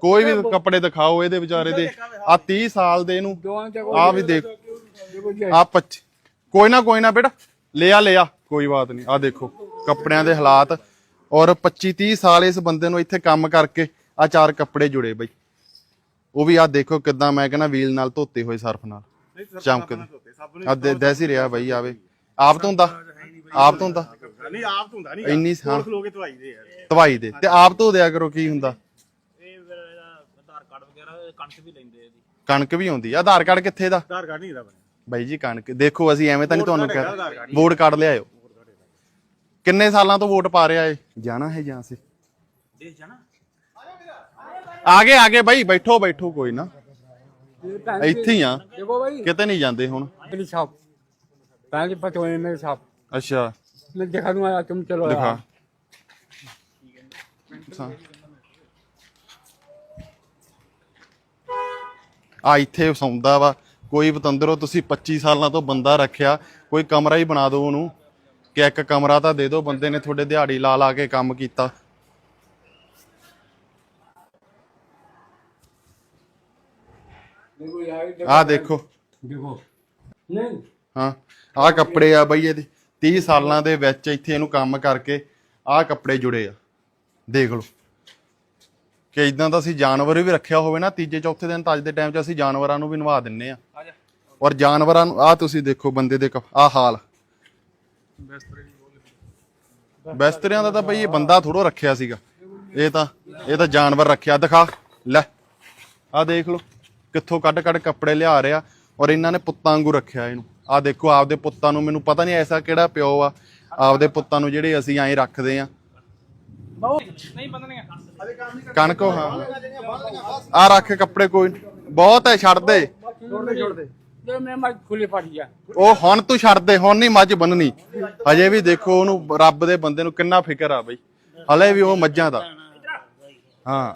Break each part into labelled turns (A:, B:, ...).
A: ਕੋਈ ਵੀ ਕੱਪੜੇ ਦਿਖਾਓ ਇਹਦੇ ਵਿਚਾਰੇ ਦੇ। ਆ 30 ਸਾਲ ਦੇ ਨੂੰ ਆ ਵੀ ਦੇਖ। ਆ 25 ਕੋਈ ਨਾ ਕੋਈ ਨਾ ਬੇਟਾ। ਲਿਆ ਲਿਆ। ਕੋਈ ਬਾਤ ਨਹੀਂ। ਆ ਦੇਖੋ ਕੱਪੜਿਆਂ ਦੇ ਹਾਲਾਤ। ਔਰ 25 30 ਸਾਲ ਇਸ ਬੰਦੇ ਨੂੰ ਇੱਥੇ ਕੰਮ ਕਰਕੇ ਆ ਚਾਰ ਕੱਪੜੇ ਜੁੜੇ ਬਈ। ਉਹ ਵੀ ਆ ਦੇਖੋ ਕਿਦਾਂ ਮੈਂ ਕਹਿੰਦਾ ਵੀਲ ਨਾਲ ਧੋਤੇ ਹੋਏ ਸਰਫ ਨਾਲ। ਚਮਕਦੇ ਆ ਦੈਸੀ ਰਿਹਾ ਬਾਈ ਆਵੇ ਆਪ ਤੋਂ ਹੁੰਦਾ ਆਪ ਤੋਂ ਹੁੰਦਾ
B: ਨਹੀਂ ਆਪ ਧੁੰਦਾ ਨਹੀਂ।
A: ਇੰਨੀ ਹਾਂ
B: ਖਲੋਗੇ ਧਵਾਈ ਦੇ ਯਾਰ।
A: ਧਵਾਈ ਦੇ। ਤੇ ਆਪ ਧੋ ਦਿਆ ਕਰੋ ਕੀ ਹੁੰਦਾ
C: ਇਹ ਫਿਰ ਇਹਦਾ ਆਧਾਰ ਕਾਰਡ ਵਗੈਰਾ ਕਣਕ ਵੀ
A: ਆਉਂਦੀ ਆ। ਆਧਾਰ ਕਾਰਡ ਕਿੱਥੇ ਦਾ?
B: ਆਧਾਰ ਕਾਰਡ ਨਹੀਂ ਇਹਦਾ ਬਣਿਆ।
A: ਬਾਈ ਜੀ ਕਣਕ। ਦੇਖੋ ਅਸੀਂ ਐਵੇਂ ਤਾਂ ਨਹੀਂ ਤੁਹਾਨੂੰ ਕਹਿ ਵੋਟ ਕਾਰਡ। ਲਿਆਇਓ। ਕਿੰਨੇ ਸਾਲਾਂ ਤੋਂ ਵੋਟ ਪਾ ਰਿਹਾ ਏ ਜਾਣਾ ਹੈ ਜਾਂ ਸੇ
C: ਦੇਖ ਜਾਣਾ?
A: ਆਗੇ ਆਗੇ ਬਾਈ ਬੈਠੋ ਬੈਠੋ ਕੋਈ ਨਾ। ਇੱਥੇ ਆ। ਕਿਤੇ ਨਹੀਂ ਜਾਂਦੇ ਹੁਣ।
D: ਮੇਰੀ ਸਾਹਿਬ ਪਹਿਲੇ ਪਟੋਏ ਮੇਰੇ ਸਾਹਿਬ
A: ਅੱਛਾ।
D: ਮੈਂ ਦਿਖਾ ਦੂੰਗਾ ਤੁਮ ਚਲੋ
A: ਦਿਖਾ। ਆ ਇੱਥੇ ਸੌਂਦਾ ਵਾ। ਕੋਈ ਵਤੰਦਰੋ ਤੁਸੀਂ 25 ਸਾਲਾਂ ਤੋਂ ਬੰਦਾ ਰੱਖਿਆ। ਕੋਈ ਕਮਰਾ ਹੀ ਬਣਾ ਦਿਓ ਉਹਨੂੰ। ਕਿ ਇੱਕ ਕਮਰਾ ਤਾਂ ਦੇ ਦਿਓ ਬੰਦੇ ਨੇ ਤੁਹਾਡੇ ਦਿਹਾੜੀ ਲਾ ਲਾ ਕੇ ਕੰਮ ਕੀਤਾ। ਆ ਦੇਖੋ।
D: ਦੇਖੋ।
A: ਹਾਂ ਆ ਕੱਪੜੇ ਆ ਬਈ ਇਹਦੇ। 30 ਸਾਲਾਂ ਦੇ ਵਿੱਚ ਇੱਥੇ ਇਹਨੂੰ ਕੰਮ ਕਰਕੇ ਆ ਕੱਪੜੇ ਜੁੜੇ ਆ। ਦੇਖ ਲਓ। ਕਿ ਇਦਾਂ ਦਾ ਅਸੀਂ ਜਾਨਵਰ ਵੀ ਰੱਖਿਆ ਹੋਵੇ ਨਾ ਤੀਜੇ ਚੌਥੇ ਦਿਨ ਤਾਂ ਅੱਜ ਦੇ ਟਾਈਮ 'ਚ ਅਸੀਂ ਜਾਨਵਰਾਂ ਨੂੰ ਵੀ ਨਵਾ ਦਿੰਨੇ ਆ। ਔਰ ਜਾਨਵਰਾਂ ਨੂੰ ਆ ਤੁਸੀਂ ਦੇਖੋ ਬੰਦੇ ਦੇ ਆ ਹਾਲ। ਬਿਸਤਰਿਆਂ ਦਾ ਤਾਂ ਬਈ ਇਹ ਬੰਦਾ ਥੋੜੋ ਰੱਖਿਆ ਸੀਗਾ। ਇਹ ਤਾਂ ਇਹ ਤਾਂ ਜਾਨਵਰ ਰੱਖਿਆ। ਦਿਖਾ। ਲੈ। ਆ ਦੇਖ ਲਓ। ਕਿੱਥੋਂ ਕੱਢ ਕੱਢ ਕੱਪੜੇ ਲਿਆ ਰਿਹਾ। ਔਰ ਇਹਨਾਂ ਨੇ ਪੁੱਤਾਂ ਵਾਂਗੂ ਰੱਖਿਆ ਇਹਨੂੰ। ਆ ਦੇਖੋ ਆਪਦੇ ਪੁੱਤਾਂ ਨੂੰ ਮੈਨੂੰ ਪਤਾ ਨਹੀਂ ਐਸਾ ਕਿਹੜਾ ਪਿਓ ਆ। ਆਪਦੇ ਪੁੱਤਾਂ ਨੂੰ ਜਿਹੜੇ ਅਸੀਂ ਐਂ ਰੱਖਦੇ ਆ। ਕਣਕ ਉਹ ਹਾਂ। ਆ ਰੱਖ ਕੱਪੜੇ ਕੋਈ ਬਹੁਤ ਹੈ ਛੱਡ ਦੇ। ਉਹ ਹੁਣ ਤੂੰ ਛੱਡ ਦੇ ਹੁਣ ਨਹੀਂ ਮੱਝ ਬੰਨਣੀ। ਹਜੇ ਵੀ ਦੇਖੋ ਉਹਨੂੰ ਰੱਬ ਦੇ ਬੰਦੇ ਨੂੰ ਕਿੰਨਾ ਫਿਕਰ ਆ ਬਈ। ਹਲੇ ਵੀ ਉਹ ਮੱਝਾਂ ਦਾ। ਹਾਂ।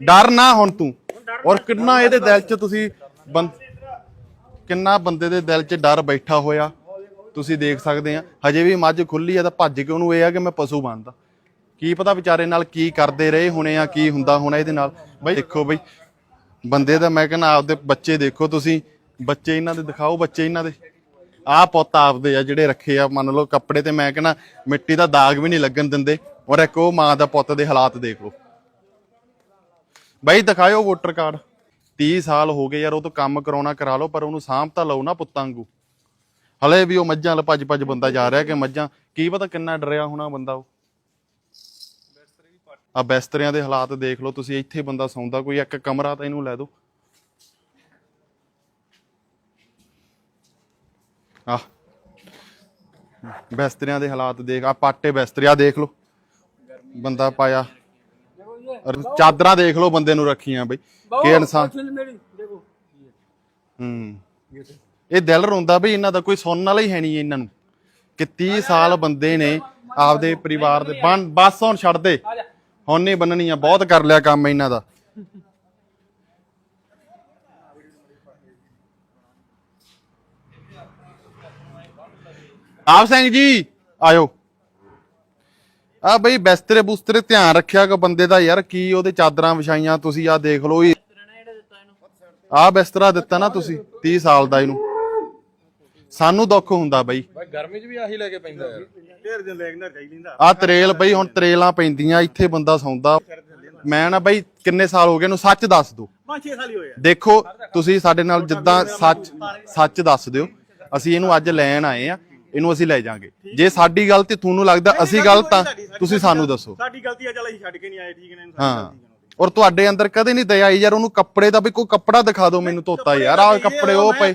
A: ਡਰ ਨਾ ਹੁਣ ਤੂੰ। ਔਰ ਕਿੰਨਾ ਇਹਦੇ ਦਿਲ 'ਚ ਤੁਸੀਂ ਕਿੰਨਾ ਬੰਦੇ ਦੇ ਦਿਲ 'ਚ ਡਰ ਬੈਠਾ ਹੋਇਆ। ਤੁਸੀਂ ਦੇਖ ਸਕਦੇ ਆ। ਹਜੇ ਵੀ ਮੱਝ ਖੁੱਲੀ ਆ ਤਾਂ ਭੱਜ ਕੇ ਉਹਨੂੰ ਇਹ ਆ ਕਿ ਮੈਂ ਪਸ਼ੂ ਬਣਦਾ। ਕੀ ਪਤਾ ਵਿਚਾਰੇ ਨਾਲ ਕੀ ਕਰਦੇ ਰਹੇ ਹੋਣੇ ਆ, ਕੀ ਹੁੰਦਾ ਹੋਣਾ ਇਹਦੇ ਨਾਲ। ਬਈ ਦੇਖੋ ਬਈ, ਬੰਦੇ ਦਾ ਮੈਂ ਕਹਿੰਦਾ ਆਪਦੇ ਬੱਚੇ ਦੇਖੋ ਤੁਸੀਂ, ਬੱਚੇ ਇਹਨਾਂ ਦੇ ਦਿਖਾਓ, ਬੱਚੇ ਇਹਨਾਂ ਦੇ। ਆਹ ਪੁੱਤ ਆਪਦੇ ਆ ਜਿਹੜੇ ਰੱਖੇ ਆ, ਮੰਨ ਲਓ ਕੱਪੜੇ ਤੇ ਮੈਂ ਕਹਿੰਦਾ ਮਿੱਟੀ ਦਾ ਦਾਗ ਵੀ ਨਹੀਂ ਲੱਗਣ ਦਿੰਦੇ, ਔਰ ਇੱਕ ਉਹ ਮਾਂ ਦਾ ਪੁੱਤ ਦੇ ਹਾਲਾਤ ਦੇਖ ਲਓ। ਬਾਈ ਦਿਖਾਇਓ ਵੋਟਰ ਕਾਰਡ। 30 ਸਾਲ ਹੋ ਗਏ ਯਾਰ, ਉਹ ਤੋਂ ਕੰਮ ਕਰਾਉਣਾ ਕਰਾ ਲਓ, ਪਰ ਉਹਨੂੰ ਸਾਂਭ ਤਾਂ ਲਓ ਨਾ ਪੁੱਤਾਂ ਵਾਂਗੂ। ਹਲੇ ਵੀ ਉਹ ਮੱਝਾਂ ਲ ਭੱਜ ਭੱਜ ਬੰਦਾ ਜਾ ਰਿਹਾ ਕਿ ਮੱਝਾਂ, ਕੀ ਪਤਾ ਕਿੰਨਾ ਡਰਿਆ ਹੋਣਾ ਬੰਦਾ ਉਹ। ਆ ਬਿਸਤਰਿਆਂ ਦੇ ਹਾਲਾਤ ਦੇਖ ਲਓ ਤੁਸੀਂ ਇੱਥੇ ਬੰਦਾ ਸੌਂਦਾ ਕੋਈ ਇੱਕ ਕਮਰਾ ਤਾਂ ਇਹਨੂੰ ਲੈ ਦਿਓ ਆ। ਬਿਸਤਰਿਆਂ ਦੇ ਹਾਲਾਤ ਦੇਖ ਆ ਪਾਟੇ ਬਿਸਤਰਿਆ ਦੇਖ ਲਓ। ਬੰਦਾ ਪਾਇਆ। ਚਾਦਰਾਂ ਦੇਖ ਲਓ ਬੰਦੇ ਨੂੰ ਰੱਖੀਆਂ ਬਈ। ਕਿ ਇਨਸਾਨ ਹੂੰ। ਇਹ ਦਿਲ ਰੋਂਦਾ ਬਈ ਇਹਨਾਂ ਦਾ ਕੋਈ ਸੁਣਨ ਵਾਲਾ ਹੀ ਹੈ ਨਹੀਂ ਇਹਨਾਂ ਨੂੰ। ਕਿ 30 ਸਾਲ ਬੰਦੇ ਨੇ ਆਪਦੇ ਪਰਿਵਾਰ ਦੇ ਬਸ ਹੁਣ ਛੱਡ ਦੇ। ਹੁਣ ਨਹੀਂ ਬੰਨਣੀ ਆ, ਬਹੁਤ ਕਰ ਲਿਆ ਕੰਮ ਇਹਨਾਂ ਦਾ। ਆਪ ਸਿੰਘ ਜੀ, ਆਇਓ। ਆ ਬਈ ਬਿਸਤਰੇ ਬੁਸਤਰੇ ਧਿਆਨ ਰੱਖਿਆ ਕਿ ਬੰਦੇ ਦਾ ਯਾਰ, ਕੀ ਉਹਦੇ ਚਾਦਰਾਂ ਵਿਛਾਈਆਂ ਤੁਸੀਂ ਆ ਦੇਖ ਲਓ ਇਹ ਆ ਬਿਸਤਰਾ ਦਿੱਤਾ ਨਾ ਤੁਸੀਂ 30 ਸਾਲ ਦਾ ਇਹਨੂੰ। ਸਾਨੂੰ ਦੁੱਖ ਹੁੰਦਾ ਬਈ।
E: ਗਰਮੀ 'ਚ ਵੀ ਆਹੀ ਲੈ ਕੇ ਪੈਂਦਾ ਯਾਰ।
B: ਢੇਰ ਦਿਨ ਲੈ ਕੇ ਨਾ ਚਾਹੀਦੀ ਦਾ
A: ਆ ਤਰੇਲ ਬਈ ਹੁਣ ਤਰੇਲਾਂ ਪੈਂਦੀਆਂ ਇੱਥੇ ਬੰਦਾ ਸੌਂਦਾ। ਮੈਂ ਨਾ ਬਈ ਕਿੰਨੇ ਸਾਲ ਹੋ ਗਏ ਇਹਨੂੰ ਸੱਚ ਦੱਸ ਦੋ
B: 5-6 ਸਾਲ ਹੀ ਹੋਏ ਆ।
A: ਦੇਖੋ ਤੁਸੀਂ ਸਾਡੇ ਨਾਲ ਜਿੱਦਾਂ ਸੱਚ ਸੱਚ ਦੱਸ ਦਿਓ। ਅਸੀਂ ਇਹਨੂੰ ਅੱਜ ਲੈਣ ਆਏ ਆ ਇਹਨੂੰ ਅਸੀਂ ਲੈ ਜਾਾਂਗੇ। ਜੇ ਸਾਡੀ ਗਲਤੀ ਤੁਹਾਨੂੰ ਲੱਗਦਾ ਅਸੀਂ ਗਲਤ ਆ ਤੁਸੀਂ ਸਾਨੂੰ ਦੱਸੋ।
B: ਸਾਡੀ ਗਲਤੀ ਆ ਚੱਲ ਅਸੀਂ ਛੱਡ ਕੇ ਨਹੀਂ ਆਏ ਠੀਕ ਨੇ
A: ਹਾਂ। ਔਰ ਤੁਹਾਡੇ ਅੰਦਰ ਕਦੇ ਨਹੀਂ ਦਇਆ ਆਈ ਯਾਰ ਉਹਨੂੰ ਕੱਪੜੇ ਦਾ ਵੀ ਕੋਈ ਕੱਪੜਾ ਦਿਖਾ ਦਿਓ ਮੈਨੂੰ ਧੋਤਾ ਯਾਰ ਆਹ ਕੱਪੜੇ ਉਹ ਪਏ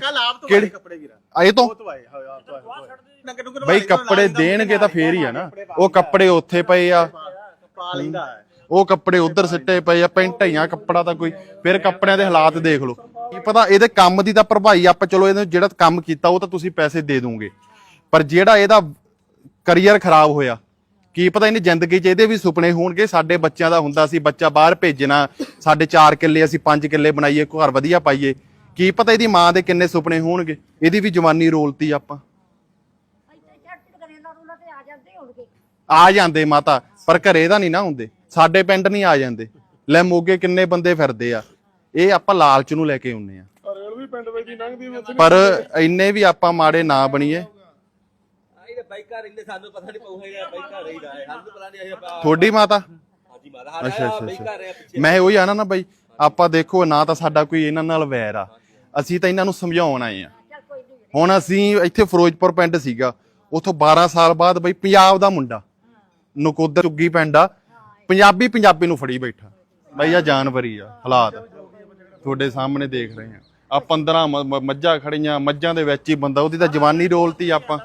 A: ਕਿਹੜੇ
B: ਕੱਪੜੇ ਵੀਰਾ।
A: ਆਏ ਤੋਂ? ਬਈ ਕੱਪੜੇ ਦੇਣਗੇ ਤਾਂ ਫੇਰ ਹੀ ਆ ਨਾ। ਉਹ ਕੱਪੜੇ ਉੱਥੇ ਪਏ ਆ।
B: ਪਾ ਲੈਂਦਾ ਹੈ।
A: ਉਹ ਕੱਪੜੇ ਉਧਰ ਸਿੱਟੇ ਪਏ ਆ ਪੈਂਟਾਈਆਂ ਕੱਪੜਾ ਤਾਂ ਕੋਈ। ਫਿਰ ਕੱਪੜਿਆਂ ਦੇ ਹਾਲਾਤ ਦੇਖ ਲਓ। ਕੀ ਪਤਾ ਇਹਦੇ ਕੰਮ ਦੀ ਤਾਂ ਭਰਪਾਈ ਆਪਾਂ ਚਲੋ ਇਹਨੇ ਜਿਹੜਾ ਕੰਮ ਕੀਤਾ ਉਹ ਤਾਂ ਤੁਸੀਂ ਪੈਸੇ ਦੇ ਦੋਗੇ। ਪਰ ਜਿਹੜਾ ਇਹਦਾ ਕਰੀਅਰ ਖਰਾਬ ਹੋਇਆ ਕੀ ਪਤਾ ਇਹਨੇ ਜ਼ਿੰਦਗੀ 'ਚ ਇਹਦੇ ਵੀ ਸੁਪਨੇ ਹੋਣਗੇ ਸਾਡੇ ਬੱਚਿਆਂ ਦਾ ਹੁੰਦਾ ਸੀ ਬੱਚਾ ਬਾਹਰ ਭੇਜਣਾ ਸਾਡੇ 4 ਕਿੱਲੇ ਅਸੀਂ 5 ਕਿੱਲੇ ਬਣਾਈਏ ਘਰ ਵਧੀਆ ਪਾਈਏ। ਕੀ ਪਤਾ ਇਹਦੀ ਮਾਂ ਦੇ ਕਿੰਨੇ ਸੁਪਨੇ ਹੋਣਗੇ ਇਹਦੀ ਵੀ ਜਵਾਨੀ ਰੋਲਤੀ ਆਪਾਂ।
F: ਆ ਜਾਂਦੇ
A: ਮਾਤਾ ਪਰ ਘਰੇ ਤਾਂ ਨਹੀਂ ਨਾ ਹੁੰਦੇ ਸਾਡੇ ਪਿੰਡ ਨਹੀਂ ਆ ਜਾਂਦੇ। ਲੈ ਮੋਗੇ ਕਿੰਨੇ ਬੰਦੇ ਫਿਰਦੇ ਆ ਇਹ ਆਪਾਂ ਲਾਲਚ ਨੂੰ ਲੈ ਕੇ ਆਉਨੇ ਆ।
E: ਰੇਲ ਵੀ ਪਿੰਡ ਵਿੱਚ ਦੀ ਲੰਘਦੀ ਵੀ ਉੱਥੇ
A: ਪਰ ਇੰਨੇ ਵੀ ਆਪਾਂ ਮਾੜੇ ਨਾ ਬਣੀਏ
G: ਬਾਈਕਾਂ ਰਹਿੰਦੇ ਸਾਨੂੰ ਪਤਾ ਨਹੀਂ ਪਊ ਹੈਗਾ ਬਾਈਕਾਂ ਰਹੀਦਾ ਹੈ। ਸਾਨੂੰ ਪਤਾ ਨਹੀਂ ਇਹ
A: ਤੁਹਾਡੀ ਮਾਤਾ?
G: ਹਾਜੀ
A: ਅੱਛਾ
G: ਸਾਡਾ
A: ਅੱਛਾ
G: ਬਾਈਕਾਂ ਰਹੇ ਪਿੱਛੇ।
A: ਮੈਂ ਉਹੀ ਆਣਾ ਨਾ ਬਾਈ ਆਪਾਂ ਦੇਖੋ ਨਾ ਤਾਂ ਸਾਡਾ ਕੋਈ ਇਹਨਾਂ ਨਾਲ ਵੈਰ ਆ। ਅਸੀਂ ਤਾਂ ਇਹਨਾਂ ਨੂੰ ਸਮਝਾਉਣ ਆਏ ਆ। ਹੁਣ ਅਸੀਂ ਇੱਥੇ ਫਿਰੋਜ਼ਪੁਰ ਪਿੰਡ ਸੀਗਾ। ਉਥੋਂ 12 ਸਾਲ ਬਾਅਦ ਬਈ ਪੰਜਾਬ ਦਾ ਮੁੰਡਾ। ਨਕੋਦਰ ਚੁੱਗੀ ਪਿੰਡ ਆ। ਪੰਜਾਬੀ ਪੰਜਾਬੀ ਨੂੰ ਫੜੀ ਬੈਠਾ। ਬਈ ਆ ਜਾਨਵਰੀ ਆ ਹਾਲਾਤ। ਤੁਹਾਡੇ ਸਾਹਮਣੇ ਦੇਖ ਰਹੇ ਆ। ਆ 15 ਮ- ਮ- ਮੱਝਾਂ ਖੜੀਆਂ ਮੱਝਾਂ ਦੇ ਵਿੱਚ ਹੀ ਬੰਦਾ ਉਹਦੀ ਤਾਂ ਜਵਾਨੀ ਰੋਲਤੀ ਆਪਾਂ।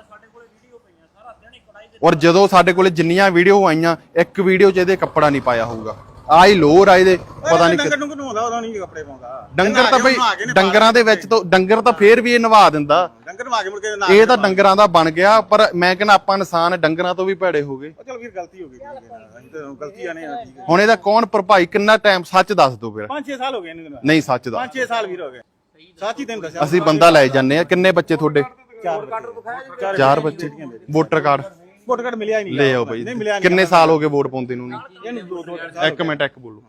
A: ਔਰ ਜਦੋਂ ਸਾਡੇ ਕੋਲੇ ਜਿੰਨੀਆਂ ਵੀਡੀਓ ਆਈਆਂ ਇੱਕ ਵੀਡੀਓ 'ਚ ਇਹਦੇ ਕੱਪੜਾ ਨਹੀਂ ਪਾਇਆ ਹੋਊਗਾ। ਆ ਹੀ ਲੋਰ ਆ ਇਹਦੇ ਪਤਾ ਨਹੀਂ
B: ਡੰਗਰ ਨੂੰ ਨਹਾਉਂਦਾ ਉਹਦਾ ਨਹੀਂ ਕੱਪੜੇ ਪਾਉਂਦਾ।
A: ਡੰਗਰ ਤਾਂ ਬਈ ਡੰਗਰਾਂ ਦੇ ਵਿੱਚ ਤਾਂ ਡੰਗਰ ਤਾਂ ਫੇਰ ਵੀ ਇਹ ਨਵਾ ਦਿੰਦਾ।
B: ਡੰਗਰ ਨਵਾ ਕੇ ਮੁੜ ਕੇ ਨਾ
A: ਇਹ ਤਾਂ ਡੰਗਰਾਂ ਦਾ ਬਣ ਗਿਆ ਪਰ ਮੈਂ ਕਹਿੰਦਾ ਆਪਾਂ ਇਨਸਾਨ ਡੰਗਰਾਂ ਤੋਂ ਵੀ ਭੈੜੇ ਹੋ ਗਏ।
B: ਚਲ ਵੀਰ ਗਲਤੀ ਹੋ ਗਈ। ਅਸੀਂ ਤਾਂ ਗਲਤੀਆਂ ਨੇ
A: ਹੁਣ ਇਹਦਾ ਕੌਣ ਭਰਪਾਈ? ਕਿੰਨਾ ਟਾਈਮ ਸੱਚ ਦੱਸ ਦਿਓ ਫਿਰ।
B: 5-6 ਸਾਲ ਹੋ ਗਏ ਇਹਨੂੰ
A: ਨਹੀਂ ਸੱਚ ਦਾ
B: 5-6 ਸਾਲ ਵੀਰ ਹੋ ਗਏ। ਸੱਚ ਹੀ ਤੈਨੂੰ ਦੱਸਿਆ
A: ਅਸੀਂ ਬੰਦਾ ਲੈ ਜਾਂਦੇ ਆ। ਕਿੰਨੇ ਬੱਚੇ ਤੁਹਾਡੇ?
B: ਚਾਰ
A: ਬੱਚੇ। ਵੋਟਰ ਕਾਰਡ
B: ਵੋਟ ਕਾਰਡ ਮਿਲਿਆ ਹੀ ਨਹੀਂ
A: ਲੈ ਆਓ ਬਈ
B: ਨਹੀਂ ਮਿਲਿਆ
A: ਕਿੰਨੇ ਸਾਲ ਹੋ ਗਏ ਵੋਟ ਪਾਉਂਦੇ ਨੂੰ ਨਹੀਂ?
B: ਇਹਨੂੰ ਦੋ ਦੋ ਤਿੰਨ ਸਾਲ
A: ਇੱਕ ਮਿੰਟ ਇੱਕ ਬੋਲੋ।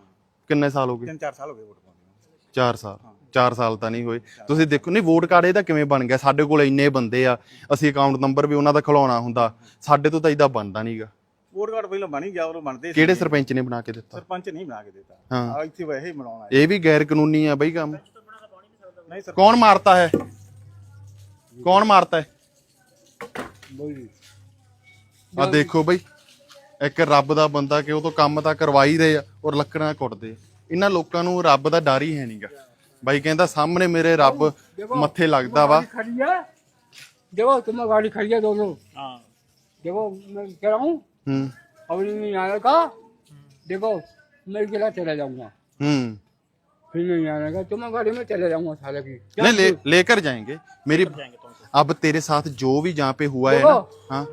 A: ਕਿੰਨੇ ਸਾਲ ਹੋ ਗਏ?
B: ਤਿੰਨ ਚਾਰ ਸਾਲ ਹੋ ਗਏ ਵੋਟ ਪਾਉਂਦੇ
A: 4 ਸਾਲ। 4 ਸਾਲ ਤਾਂ ਨਹੀਂ ਹੋਏ। ਤੁਸੀਂ ਦੇਖੋ ਨਹੀਂ ਵੋਟ ਕਾਰਡ ਇਹਦਾ ਕਿਵੇਂ ਬਣ ਗਿਆ? ਸਾਡੇ ਕੋਲ ਇੰਨੇ ਬੰਦੇ ਆ ਅਸੀਂ ਅਕਾਊਂਟ ਨੰਬਰ ਵੀ ਉਹਨਾਂ ਦਾ ਖਿਲਾਉਣਾ ਹੁੰਦਾ। ਸਾਡੇ ਤੋਂ ਤਾਂ ਇਹਦਾ ਬਣਦਾ ਨਹੀਂਗਾ
B: ਵੋਟ ਕਾਰਡ ਪਹਿਲਾਂ ਬਣ ਹੀ ਗਿਆ ਉਹ ਬਣਦੇ ਸੀ।
A: ਕਿਹੜੇ ਸਰਪੰਚ ਨੇ ਬਣਾ ਕੇ ਦਿੱਤਾ?
B: ਸਰਪੰਚ ਨਹੀਂ ਬਣਾ ਕੇ ਦਿੱਤਾ।
A: ਹਾਂ।
B: ਆ ਇੱਥੇ ਵੈਸੇ ਹੀ ਬਣਾਉਣਾ
A: ਇਹ ਵੀ ਗੈਰ ਕਾਨੂੰਨੀ ਆ ਬਈ ਕੰਮ।
B: ਨਹੀਂ ਸਰ
A: ਕੌਣ ਮਾਰਤਾ ਹੈ? ਕੌਣ ਮਾਰਤਾ ਹੈ? ਆ ਦੇਖੋ ਬਈ ਇੱਕ ਰੱਬ ਦਾ ਬੰਦਾ ਕਿ ਉਹ ਤੋਂ ਕੰਮ ਤਾਂ ਕਰਵਾਈ ਰਹੇ ਆ ਔਰ ਲੱਕੜਾਂ ਕੁੱਟਦੇ ਆ। ਇਹਨਾਂ ਲੋਕਾਂ ਨੂੰ ਰੱਬ ਦਾ ਡਰ ਹੀ ਹੈ ਨਹੀਂਗਾ ਬਾਈ ਕਹਿੰਦਾ ਸਾਹਮਣੇ ਮੇਰੇ ਰੱਬ ਮੱਥੇ ਲੱਗਦਾ ਵਾ
D: खड़ी है देखो तुम्हें गाड़ी खड़ी है दोनों
C: ਹਾਂ
D: देखो मैं कह रहा हूँ
A: ਹੂੰ
D: अभी नहीं आने का देखो मैं अकेला चला जाऊंगा
A: हम्म
D: फिर नहीं आने का तुम्हें गाड़ी में चले जाऊंगा साले की
A: नहीं ले लेकर जाएंगे मेरी अब तेरे साथ जो भी जहाँ पे हुआ है ना हाँ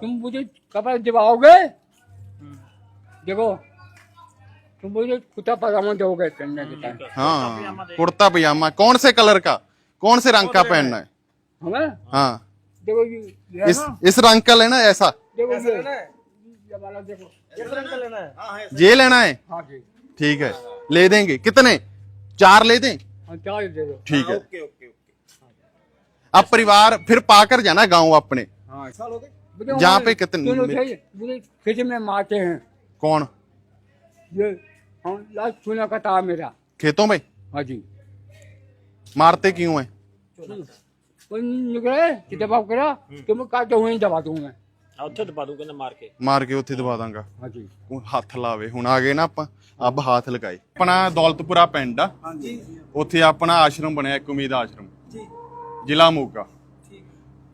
D: तुम मुझे कपड़े दिवाओगे? देखो तुम मुझे कुत्ता पजामा दोगे पहनने के टाइम
A: हाँ कुर्ता पजामा। कौन से कलर का? कौन से रंग का पहनना है?
D: हमें
A: हाँ।
D: देखो ये
A: इस इस रंग का लेना है ऐसा?
D: देखो ये ये वाला देखो।
A: ये लेना है?
D: हाँ जी।
A: ठीक है। ले देंगे। कितने? चार ले दें?
D: हाँ चार दे दो।
A: ठीक है अब परिवार फिर पाकर जाना गाँव अपने।
D: हाँ
A: जहाँ
D: जहाँ
A: पे कितने-
D: मुझे खिच में मारते हैं
A: कौन
D: ये हम लास्ट सुना का था मेरा
A: खेतों में
D: हाँ जी
A: मारते क्यों है
D: कोई निकले कि दबाव करा तो मैं काटे हुए ही दबा दूँ मैं
C: ਆ ਉੱਥੇ ਦਬਾ ਦੂ ਕਹਿੰਦਾ ਮਾਰ ਕੇ
A: ਮਾਰ ਕੇ ਉੱਥੇ ਦਬਾ ਦਾਂਗਾ
D: हाँ जी
A: ਉਹ ਹੱਥ ਲਾਵੇ ਹੁਣ ਆ ਗਏ ਨਾ ਆਪਾਂ ਅੱਬ ਹੱਥ ਲਗਾਏ ਆਪਣਾ ਦੌਲਤਪੁਰਾ ਪਿੰਡ ਆ
B: ਹਾਂਜੀ
A: ਉੱਥੇ ਆਪਣਾ ਆਸ਼ਰਮ ਬਣਿਆ ਇੱਕ ਉਮੀਦ ਆਸ਼ਰਮ
B: ਜੀ
A: ਜ਼ਿਲ੍ਹਾ ਮੋਗਾ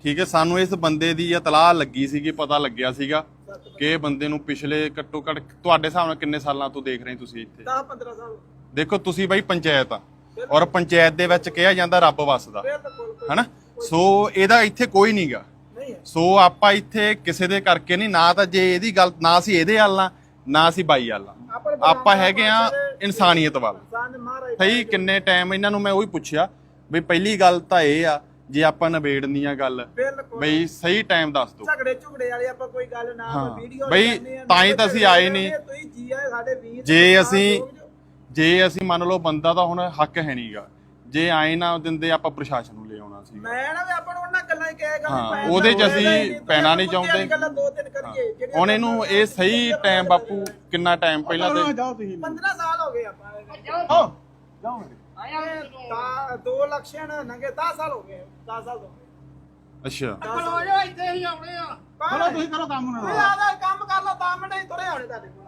A: ਠੀਕ ਹੈ ਸਾਨੂੰ ਇਸ ਬੰਦੇ ਦੀ ਇਤਲਾਹ ਲੱਗੀ ਸੀਗੀ ਪਤਾ ਲੱਗਿਆ ਸੀਗਾ ਕਿ ਇਹ ਬੰਦੇ ਨੂੰ ਪਿਛਲੇ ਘੱਟੋ ਘੱਟ ਤੁਹਾਡੇ ਹਿਸਾਬ ਨਾਲ ਕਿੰਨੇ ਸਾਲਾਂ ਤੋਂ ਦੇਖ ਰਹੇ ਤੁਸੀਂ ਇੱਥੇ?
B: 10 15 ਸਾਲ।
A: ਦੇਖੋ ਤੁਸੀਂ ਬਾਈ ਪੰਚਾਇਤ ਆ ਔਰ ਪੰਚਾਇਤ ਦੇ ਵਿੱਚ ਕਿਹਾ ਜਾਂਦਾ ਰੱਬ ਵਸਦਾ ਹਨਾ? ਸੋ ਇਹਦਾ ਇੱਥੇ ਕੋਈ ਨਹੀਂਗਾ ਸੋ ਆਪਾਂ ਇੱਥੇ ਕਿਸੇ ਦੇ ਕਰਕੇ ਨਹੀਂ ਨਾ ਤਾਂ ਜੇ ਇਹਦੀ ਗੱਲ ਨਾ ਅਸੀਂ ਇਹਦੇ ਵੱਲ ਆ ਨਾ ਅਸੀਂ ਬਾਈ ਵੱਲ ਆ। ਆਪਾਂ ਹੈਗੇ ਆ ਇਨਸਾਨੀਅਤ ਵੱਲ। ਸਹੀ ਕਿੰਨੇ ਟਾਈਮ ਇਹਨਾਂ ਨੂੰ ਮੈਂ ਉਹੀ ਪੁੱਛਿਆ ਵੀ ਪਹਿਲੀ ਗੱਲ ਤਾਂ ਇਹ ਆ ਜੇ ਆਪਾਂ ਨਿਬੇੜਨੀ ਆ ਗੱਲ ਬਈ ਸਹੀ ਟਾਈਮ ਦੱਸ ਦਿਓ।
H: ਝਗੜੇ ਝੁਗੜੇ ਵਾਲੀ ਆਪਾਂ ਕੋਈ ਗੱਲ ਨਾ
A: ਹਾਂ।
H: ਵੀਡੀਓ
A: ਬਈ, ਤਾਂ ਹੀ ਤਾਂ ਅਸੀਂ ਆਏ ਨਹੀਂ।
H: ਤੁਸੀਂ ਜੀ ਆਏ ਸਾਡੇ ਵੀਰ
A: ਜੇ ਅਸੀਂ ਜੇ ਅਸੀਂ ਮੰਨ ਲਓ ਬੰਦਾ ਤਾਂ ਹੁਣ ਹੱਕ ਹੈ ਨਹੀਂਗਾ ਜੇ ਆਏ ਨਾ ਦਿੰਦੇ ਆਪਾਂ ਪ੍ਰਸ਼ਾਸਨ ਨੂੰ ਲੈ ਆਉਣਾ ਸੀ
H: ਮੈਂ ਨਾ ਵੀ ਆਪਾਂ ਨੂੰ ਉਹਨਾਂ ਗੱਲਾਂ ਹੀ ਕਹੇਗਾ
A: ਹਾਂ, ਉਹਦੇ 'ਚ ਅਸੀਂ ਪੈਣਾ ਨਹੀਂ ਚਾਹੁੰਦੇ।
H: ਗੱਲਾਂ ਦੋ ਤਿੰਨ ਕਰੀਏ ਜਿਹੜੀਆਂ
A: ਹੁਣ ਇਹਨੂੰ ਇਹ ਸਹੀ ਟਾਈਮ ਬਾਪੂ ਕਿੰਨਾ ਟਾਈਮ ਪਹਿਲਾਂ ਤੇ
B: ਜਾਓ ਤੁਸੀਂ।
H: 15 ਸਾਲ ਹੋ ਗਏ ਆਪਾਂ।
B: ਹੋ। ਜਾਓ
H: ਤਾਂ 2 ਲੱਖਣ ਨੰਗੇ 10 ਸਾਲ ਹੋ ਗਏ 10 ਸਾਲ ਹੋ ਗਏ
A: ਅੱਛਾ
B: ਚਲੋ ਤੁਸੀਂ ਕਰੋ ਕੰਮ ਨਾ
H: ਆਦਾ ਕੰਮ ਕਰ ਲਓ 10 ਮਿੰਟ ਹੀ ਤੁਰੇ ਆਉਣੇ ਤੁਹਾਡੇ ਕੋਲ।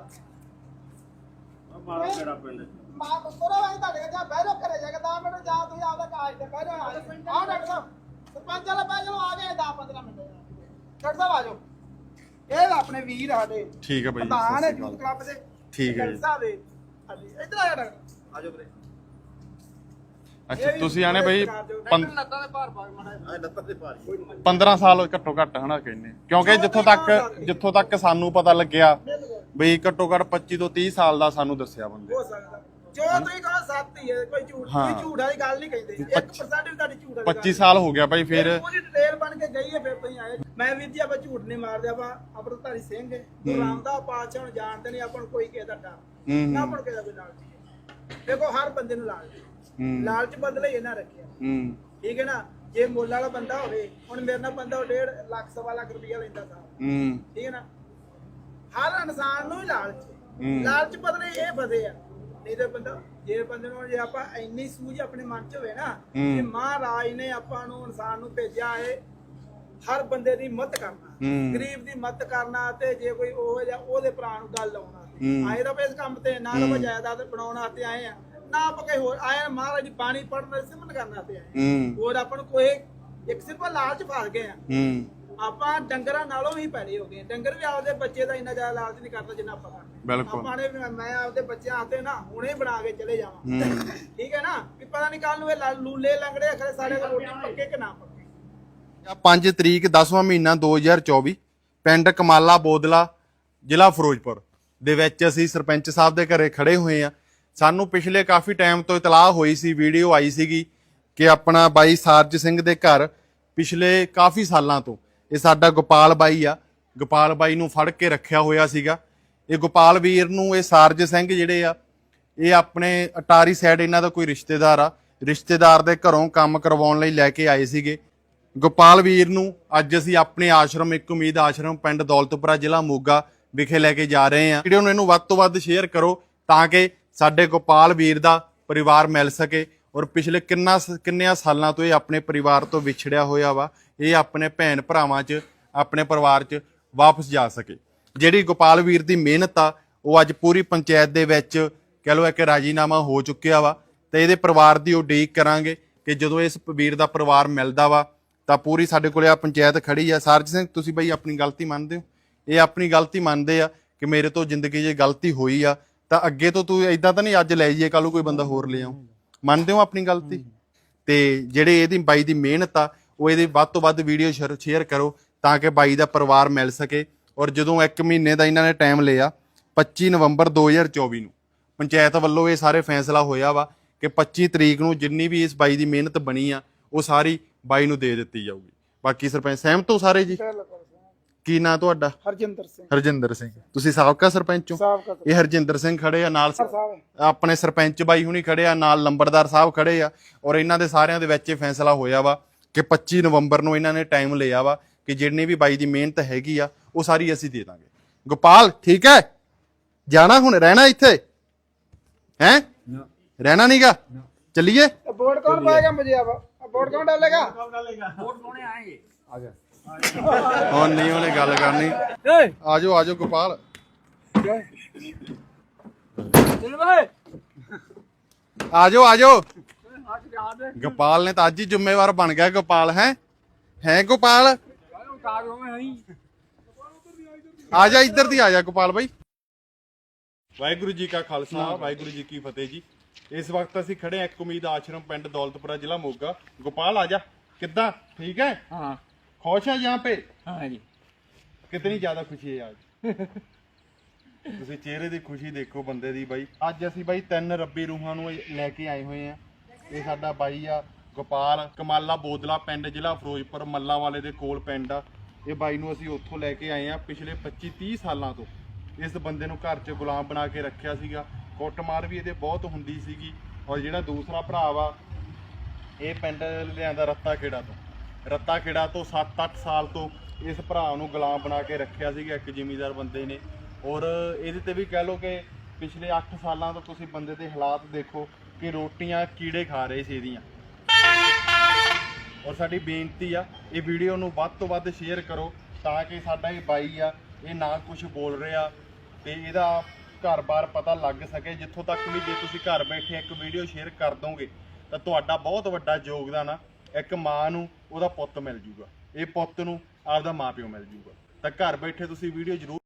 B: ਮਾਰੋ ਮੇਰਾ ਪਿੰਡ
H: ਮਾਂ ਤੁਰੇ ਆਏ ਤੁਹਾਡੇ ਕੋਲ ਜਾ ਬਹਿ ਜਾਓ ਘਰੇ ਜਾ ਕੇ 10 ਮਿੰਟ ਜਾ ਤੁਸੀਂ ਆਪਦਾ ਕਾਜ ਤੇ ਬਹਿ ਜਾਓ ਆਓ ਡਾਕਟਰ ਸਾਹਿਬ ਸਰਪੰਚ ਵਾਲਾ ਬਹਿ ਆ ਗਏ 10 15 ਮਿੰਟ। ਡਾਕਟਰ ਸਾਹਿਬ ਆ ਜਾਓ। ਇਹ ਵਾ ਆਪਣੇ ਵੀਰ ਸਾਡੇ।
A: ਠੀਕ ਹੈ ਬਾਈ ਜੀ,
H: ਪ੍ਰਧਾਨ
A: ਸਤਿ
H: ਹੈ
A: ਸ਼੍ਰੀ
H: ਯੂਥ
A: ਅਕਾਲ।
H: ਕਲੱਬ ਦੇ।
A: ਠੀਕ ਹੈ ਜੀ।
H: ਡਾਕਟਰ ਸਾਹਿਬ ਦੇ। ਹਾਂਜੀ ਇੱਧਰ ਆ ਜਾ ਡਾਕਟਰ। ਆ ਜਾਓ ਵੀਰੇ।
A: ਅੱਛਾ ਤੁਸੀਂ ਆਣੇ ਬਈ
H: ਲੱਤਾਂ ਦੇ ਭਾਰ ਪਾ ਮਾੜਾ
B: ਲੱਤਾਂ ਤੇ ਭਾਰੀ
A: 15 ਸਾਲ ਘੱਟੋ ਘੱਟ ਹਨਾ ਕਹਿੰਦੇ ਕਿਉਂਕਿ ਜਿੱਥੋਂ ਤੱਕ ਜਿੱਥੋਂ ਤੱਕ ਸਾਨੂੰ ਪਤਾ ਲੱਗਿਆ ਬਈ ਘੱਟੋ ਘੱਟ 25 ਤੋਂ 30 ਸਾਲ ਦਾ ਸਾਨੂੰ ਦੱਸਿਆ ਬੰਦੇ।
H: ਹੋ ਸਕਦਾ। ਜੋ ਤੁਸੀਂ ਕਹੋ ਸੱਤ ਹੀ ਹੈ ਕੋਈ ਝੂਠ
A: ਹਾਂ।
H: ਕੋਈ ਝੂਠ ਵਾਲੀ ਗੱਲ ਨਹੀਂ ਕਹਿੰਦੇ। 1% ਵੀ ਤੁਹਾਡੀ ਝੂਠ ਵਾਲੀ
A: 25 ਸਾਲ ਹੋ ਗਿਆ ਬਾਈ ਫਿਰ।
H: ਪੂਰੀ ਡਿਟੇਲ ਬਣ ਕੇ ਗਈ ਹੈ ਫਿਰ ਤੁਸੀਂ ਆਏ। ਮੈਂ ਵੀਰ ਜੀ ਆਪਾਂ ਝੂਠ ਨਹੀਂ ਮਾਰਦੇ ਆਪਾਂ ਅਮਰਤਾਰੀ ਸਿੰਘ ਗੁਰੂ ਰਾਮਦਾਸ ਪਾਤਸ਼ਾਹ ਨੂੰ ਜਾਣਦੇ ਨਹੀਂ ਆਪਾਂ ਨੂੰ ਕੋਈ ਕਿਸੇ ਦਾ ਡਰ
A: ਹੂੰ
H: ਨਾ ਆਪਾਂ ਨੂੰ ਕਿਸੇ ਦਾ ਕੋਈ ਲਾਲਚ ਨਹੀਂ। ਦੇਖੋ ਹਰ ਬੰਦੇ ਨੂੰ ਲਾਲਚ ਹੈ।
A: ਹੂੰ।
H: ਲਾਲਚ ਬਦਲੇ ਇਹਨਾਂ ਰੱਖਿਆ।
A: ਹੂੰ।
H: ਠੀਕ ਹੈ ਨਾ? ਜੇ ਮੁੱਲ ਵਾਲਾ ਬੰਦਾ ਹੋਵੇ ਹੁਣ ਮੇਰੇ ਨਾਲ ਬੰਦਾ ਉਹ ਡੇਢ ਲੱਖ ਸਵਾ ਲੱਖ ਰੁਪਇਆ ਲੈਂਦਾ ਸਾਲ
A: ਹੂੰ।
H: ਠੀਕ ਹੈ ਨਾ? ਹਰ ਇਨਸਾਨ ਨੂੰ ਹੀ ਲਾਲਚ ਹੈ।
A: ਹੂੰ।
H: ਲਾਲਚ ਬਦਲੇ ਇਹ ਫਸੇ ਆ। ਨਹੀਂ ਤੇ ਬੰਦਾ ਜੇ ਬੰਦੇ ਨੂੰ ਜੇ ਆਪਾਂ ਇੰਨੀ ਸੂਝ ਆਪਣੇ ਮਨ 'ਚ ਹੋਵੇ ਨਾ
A: ਹੂੰ।
H: ਕਿ ਮਹਾਰਾਜ ਨੇ ਆਪਾਂ ਨੂੰ ਇਨਸਾਨ ਨੂੰ ਭੇਜਿਆ ਹੈ ਹਰ ਬੰਦੇ ਦੀ ਮਦਦ ਕਰਨਾ।
A: ਹੂੰ।
H: ਗਰੀਬ ਦੀ ਮਦਦ ਕਰਨਾ ਤੇ ਜੇ ਕੋਈ ਉਹ ਜਾਂ ਉਹਦੇ ਭਰਾ ਨੂੰ ਗੱਲ ਲਾਉਣਾ
A: ਹੂੰ।
H: ਆਏ ਤਾਂ ਆਪਾਂ ਇਸ ਕੰਮ ਤੇ ਨਾ ਆਪਾਂ ਜਾਇਦਾਦ ਬਣਾਉਣ ਤੇ ਆਏ ਆ। ਨਾ ਆਪਾਂ ਕੋਈ ਹੋਰ ਮਹਾਰਾਜ ਦੀ ਬਾਣੀ ਪੜਨ ਸਿਮਰਨ ਕਰਨ ਤੇ ਆਏ ਆ।
A: ਹੂੰ।
H: ਹੋਰ ਆਪਾਂ ਨੂੰ ਕੋਈ ਇੱਕ ਸਿਰਫ ਲਾਲਚ ਫਸ ਗਏ ਆ।
A: ਹੂੰ।
H: ਆਪਾਂ ਡੰਗਰਾਂ ਨਾਲੋਂ ਵੀ ਪੈੜੇ ਹੋ ਗਏ ਆ। ਡੰਗਰ ਵੀ ਆਪਦੇ ਬੱਚੇ ਦਾ ਇੰਨਾ ਜ਼ਿਆਦਾ ਲਾਲਚ ਨਹੀਂ ਕਰਦਾ ਜਿੰਨਾ ਆਪਾਂ ਕਰਦੇ
A: ਬਿਲਕੁਲ।
H: ਆਪਾਂ ਨੇ ਮੈਂ ਆਪਦੇ ਬੱਚਿਆਂ ਆਤੇ ਨਾ ਹੁਣੇ ਬਣਾ ਕੇ ਚਲੇ ਜਾਵਾਂ।
A: ਹੂੰ।
H: ਠੀਕ ਹੈ ਨਾ? ਵੀ ਪਤਾ ਨਹੀਂ ਕੱਲ ਨੂੰ ਇਹ ਲਾ- ਲੂਲੇ ਲੰਗੜੇ ਅਖਰੇ ਸਾਡੇ ਕੋਲ ਰੋਟੀ ਪੱਕੇ ਕਿ ਨਾ ਪੱਕੇ?
A: 5 ਤਰੀਕ 10ਵਾਂ ਮਹੀਨਾ 2024 ਪਿੰਡ ਕਮਾਲਾ ਬੋਦਲਾ ਜ਼ਿਲ੍ਹਾ ਫਿਰੋਜ਼ਪੁਰ ਦੇ ਵਿੱਚ ਅਸੀਂ ਸਰਪੰਚ ਸਾਹਿਬ ਦੇ ਘਰੇ ਖੜੇ ਹੋਏ ਆ। ਸਾਨੂੰ ਪਿਛਲੇ ਕਾਫੀ ਟਾਈਮ ਤੋਂ ਇਤਲਾਹ ਹੋਈ ਸੀ ਵੀਡੀਓ ਆਈ ਸੀਗੀ ਕਿ ਆਪਣਾ ਬਾਈ ਸਾਰਜ ਸਿੰਘ ਦੇ ਘਰ ਪਿਛਲੇ ਕਾਫੀ ਸਾਲਾਂ ਤੋਂ। ਇਹ ਸਾਡਾ ਗੋਪਾਲ ਬਾਈ ਆ। ਗੋਪਾਲ ਬਾਈ ਨੂੰ ਫੜ ਕੇ ਰੱਖਿਆ ਹੋਇਆ ਸੀਗਾ। ਇਹ ਗੋਪਾਲ ਵੀਰ ਨੂੰ, ਇਹ ਸਾਰਜ ਸਿੰਘ ਜਿਹੜੇ ਆ, ਇਹ ਆਪਣੇ ਅਟਾਰੀ ਸਾਈਡ ਇਹਨਾਂ ਦਾ ਕੋਈ ਰਿਸ਼ਤੇਦਾਰ ਆ। ਰਿਸ਼ਤੇਦਾਰ ਦੇ ਘਰੋਂ ਕੰਮ ਕਰਵਾਉਣ ਲਈ ਲੈ ਕੇ ਆਏ ਸੀਗੇ। ਗੋਪਾਲ ਵੀਰ ਨੂੰ ਅੱਜ ਅਸੀਂ ਆਪਣੇ ਆਸ਼ਰਮ, ਇੱਕ ਉਮੀਦ ਆਸ਼ਰਮ ਪਿੰਡ ਦੌਲਤਪੁਰਾ ਜ਼ਿਲ੍ਹਾ ਮੋਗਾ ਵਿਖੇ ਲੈ ਕੇ ਜਾ ਰਹੇ ਹਾਂ। ਵੀਡੀਓ ਨੂੰ ਇਹਨੂੰ ਵੱਧ ਤੋਂ ਵੱਧ ਸ਼ੇਅਰ ਕਰੋ ਤਾਂ ਕਿ ਸਾਡੇ ਗੋਪਾਲ ਵੀਰ ਦਾ ਪਰਿਵਾਰ ਮਿਲ ਸਕੇ ਔਰ ਪਿਛਲੇ ਕਿੰਨਾ ਕਿੰਨਿਆਂ ਸਾਲਾਂ ਤੋਂ ਇਹ ਆਪਣੇ ਪਰਿਵਾਰ ਤੋਂ ਵਿਛੜਿਆ ਹੋਇਆ ਵਾ, ਇਹ ਆਪਣੇ ਭੈਣ ਭਰਾਵਾਂ 'ਚ, ਆਪਣੇ ਪਰਿਵਾਰ 'ਚ ਵਾਪਸ ਜਾ ਸਕੇ। ਜਿਹੜੀ ਗੋਪਾਲ ਵੀਰ ਦੀ ਮਿਹਨਤ ਆ, ਉਹ ਅੱਜ ਪੂਰੀ ਪੰਚਾਇਤ ਦੇ ਵਿੱਚ ਕਹਿ ਲਓ ਇੱਕ ਰਾਜੀਨਾਮਾ ਹੋ ਚੁੱਕਿਆ ਵਾ ਤੇ ਇਹਦੇ ਪਰਿਵਾਰ ਦੀ ਉਡੀਕ ਕਰਾਂਗੇ ਕਿ ਜਦੋਂ ਇਸ ਵੀਰ ਦਾ ਪਰਿਵਾਰ ਮਿਲਦਾ ਵਾ, ਤਾਂ ਪੂਰੀ ਸਾਡੇ ਕੋਲੇ ਆ ਪੰਚਾਇਤ ਖੜੀ ਆ। ਸਰਜ ਸਿੰਘ, ਤੁਸੀਂ ਬਈ ਆਪਣੀ ਗਲਤੀ ਮੰਨਦੇ ਹੋ? ਇਹ ਆਪਣੀ ਗਲਤੀ ਮੰਨਦੇ ਆ ਕਿ ਮੇਰੇ ਤੋਂ ਜ਼ਿੰਦਗੀ 'ਚ ਗਲਤੀ ਹੋਈ ਆ ਤਾਂ ਅੱਗੇ ਤੋਂ ਤੂੰ ਇਦਾਂ ਤਾਂ ਨਹੀਂ ਅੱਜ ਲੈ ਜਾਈਏ ਕੱਲ ਨੂੰ ਕੋਈ ਬੰਦਾ ਹੋਰ ਲੈ ਆਉ ਮੰਨਦੇ ਹੋ ਆਪਣੀ ਗਲਤੀ ਤੇ? ਜਿਹੜੇ ਇਹਦੀ ਬਾਈ ਦੀ ਮਿਹਨਤ ਆ, ਉਹ ਇਹਦੇ ਵੱਧ ਤੋਂ ਵੱਧ ਵੀਡੀਓ ਸ਼ੇਅਰ ਕਰੋ ਤਾਂ ਕਿ ਬਾਈ ਦਾ ਪਰਿਵਾਰ ਮਿਲ ਸਕੇ। ਔਰ ਜਦੋਂ 1 ਮਹੀਨੇ ਦਾ ਇਹਨਾਂ ਨੇ ਟਾਈਮ ਲਿਆ 25 ਨਵੰਬਰ 2024 ਨੂੰ, ਪੰਚਾਇਤ ਵੱਲੋਂ ਇਹ ਸਾਰੇ ਫੈਸਲਾ ਹੋਇਆ ਵਾ ਕਿ 25 ਤਰੀਕ ਨੂੰ ਜਿੰਨੀ ਵੀ ਇਸ ਬਾਈ ਦੀ ਮਿਹਨਤ ਬਣੀ ਆ, ਉਹ ਸਾਰੀ ਬਾਈ ਨੂੰ ਦੇ ਦਿੱਤੀ ਜਾਊਗੀ। ਬਾਕੀ ਸਰਪੰਚ, ਸਹਿਮਤ ਹੋ ਸਾਰੇ ਜੀ? ਕੀ ਨਾਂ ਤੁਹਾਡਾ
H: ਹਰਜਿੰਦਰ ਸਿੰਘ
A: ਹਰਜਿੰਦਰ ਸਿੰਘ ਤੁਸੀਂ ਸਾਬਕਾ ਸਰਪੰਚ ਹੋ
H: ਸਾਬਕਾ
A: ਇਹ ਹਰਜਿੰਦਰ ਸਿੰਘ ਖੜੇ ਆ ਨਾਲ
H: ਸਾਹਿਬ
A: ਆਪਣੇ ਸਰਪੰਚ ਬਾਈ ਹੁਣੀ ਖੜੇ ਆ ਨਾਲ ਲੰਬੜਦਾਰ ਸਾਹਿਬ ਖੜੇ ਆ ਔਰ ਇਹਨਾਂ ਦੇ ਸਾਰਿਆਂ ਦੇ ਵਿੱਚ ਇਹ ਫੈਸਲਾ ਹੋਇਆ ਵਾ ਕਿ 25 ਨਵੰਬਰ ਨੂੰ ਇਹਨਾਂ ਨੇ ਟਾਈਮ ਲਿਆ ਵਾ ਕਿ ਜਿੰਨੀ ਵੀ ਬਾਈ ਦੀ ਮਿਹਨਤ ਹੈਗੀ ਆ ਉਹ ਸਾਰੀ ਅਸੀਂ ਦੇ ਦਾਂਗੇ ਗੋਪਾਲ ਠੀਕ ਹੈ ਜਾਣਾ ਹੁਣ ਰਹਿਣਾ ਇੱਥੇ ਹੈ ਰਹਿਣਾ ਨਹੀਂਗਾ ਚੱਲੀਏ
H: बोर्ड कौन पाएगा मुझे अब अब बोर्ड कौन डालेगा
A: ਹੁਣ ਨਹੀਂ ਉਹਨੇ ਗੱਲ ਕਰਨੀ। ਆਜੋ ਆਜੋ ਗੋਪਾਲ।
D: ਚਲ ਬਈ
A: ਆਜੋ ਆਜੋ। ਗੋਪਾਲ ਨੇ ਤਾਂ ਅੱਜ ਹੀ ਜ਼ਿੰਮੇਵਾਰ ਬਣ ਗਿਆ ਗੋਪਾਲ ਹੈ? ਹੈ ਗੋਪਾਲ? ਆ ਜਾ ਇੱਧਰ ਦੀ ਆ ਜਾ ਗੋਪਾਲ ਬਾਈ। ਵਾਹਿਗੁਰੂ ਜੀ ਕਾ ਖਾਲਸਾ ਵਾਹਿਗੁਰੂ ਜੀ ਕੀ ਫਤਿਹ ਜੀ। ਇਸ ਵਕਤ ਅਸੀਂ ਖੜੇ ਹਾਂ ਇੱਕ ਉਮੀਦ ਆਸ਼ਰਮ ਪਿੰਡ ਦੌਲਤਪੁਰਾ ਜ਼ਿਲ੍ਹਾ ਮੋਗਾ। ਗੋਪਾਲ ਆ ਜਾ ਕਿੱਦਾਂ? ਠੀਕ ਹੈ?
D: ਹਾਂ।
A: ਖੁਸ਼ ਹੈ यहाँ पे
D: हाँ जी
A: ਕਿਤਨੀ ਜ਼ਿਆਦਾ ਖੁਸ਼ੀ ਹੈ ਅੱਜ ਤੁਸੀਂ ਚਿਹਰੇ ਦੀ ਖੁਸ਼ੀ ਦੇਖੋ ਬੰਦੇ ਦੀ ਬਾਈ ਅੱਜ ਅਸੀਂ ਬਾਈ ਤਿੰਨ ਰੱਬੀ ਰੂਹਾਂ ਨੂੰ ਲੈ ਕੇ ਆਏ ਹੋਏ ਆ ਇਹ ਸਾਡਾ ਬਾਈ ਆ ਗੋਪਾਲ ਕਮਾਲਾ ਬੋਦਲਾ ਪਿੰਡ ਜ਼ਿਲ੍ਹਾ ਫਿਰੋਜ਼ਪੁਰ ਮੱਲਾਂ ਵਾਲੇ ਦੇ ਕੋਲ ਪਿੰਡ ਆ ਇਹ ਬਾਈ ਨੂੰ ਅਸੀਂ ਉੱਥੋਂ ਲੈ ਕੇ ਆਏ ਆ ਪਿਛਲੇ 25 30 ਸਾਲਾਂ ਤੋਂ ਇਸ ਬੰਦੇ ਨੂੰ ਘਰ 'ਚ ਗੁਲਾਮ ਬਣਾ ਕੇ ਰੱਖਿਆ ਸੀਗਾ ਕੁੱਟਮਾਰ ਵੀ ਇਹਦੇ ਬਹੁਤ ਹੁੰਦੀ ਸੀਗੀ ਔਰ ਜਿਹੜਾ ਦੂਸਰਾ ਭਰਾ ਵਾ ਇਹ ਪਿੰਡ ਲਿਆਂਦਾ ਰੱਤਾ ਖੇੜਾ ਤੋਂ ਰੱਤਾ ਖੇੜਾ ਤੋਂ 7-8 ਸਾਲ ਤੋਂ ਇਸ ਭਰਾ ਨੂੰ ਗੁਲਾਮ ਬਣਾ ਕੇ ਰੱਖਿਆ ਸੀਗਾ, ਇੱਕ ਜ਼ਿਮੀਂਦਾਰ ਬੰਦੇ ਨੇ। ਔਰ ਇਹਦੇ ਤੇ ਵੀ ਕਹਿ ਲਓ ਕਿ ਪਿਛਲੇ 8 ਸਾਲਾਂ ਤੋਂ ਤੁਸੀਂ ਬੰਦੇ ਦੇ ਹਾਲਾਤ ਦੇਖੋ ਕਿ ਰੋਟੀਆਂ ਕੀੜੇ ਖਾ ਰਹੇ ਸੀ ਇਹਦੀਆਂ। ਔਰ ਸਾਡੀ ਬੇਨਤੀ ਆ, ਇਹ ਵੀਡੀਓ ਨੂੰ ਵੱਧ ਤੋਂ ਵੱਧ ਸ਼ੇਅਰ ਕਰੋ ਤਾਂ ਕਿ ਸਾਡਾ ਇਹ ਬਾਈ ਆ, ਇਹ ਨਾ ਕੁਝ ਬੋਲ ਰਿਹਾ ਤੇ ਇਹਦਾ ਘਰ-ਬਾਰ ਪਤਾ ਲੱਗ ਸਕੇ। ਜਿੱਥੋਂ ਤੱਕ ਵੀ ਜੇ ਤੁਸੀਂ ਘਰ ਬੈਠੇ ਇੱਕ ਵੀਡੀਓ ਸ਼ੇਅਰ ਕਰ ਦੋਗੇ, ਤਾਂ ਤੁਹਾਡਾ ਬਹੁਤ ਵੱਡਾ ਯੋਗਦਾਨ ਆ। ਇੱਕ ਮਾਂ ਨੂੰ ਉਹਦਾ ਪੁੱਤ ਮਿਲ ਜੂਗਾ। ਇਹ ਪੁੱਤ ਨੂੰ ਆਪਦਾ ਮਾਪਿਓ ਮਿਲ ਜੂਗਾ। ਤਾਂ ਘਰ ਬੈਠੇ ਤੁਸੀਂ ਵੀਡੀਓ ਜ਼ਰੂਰ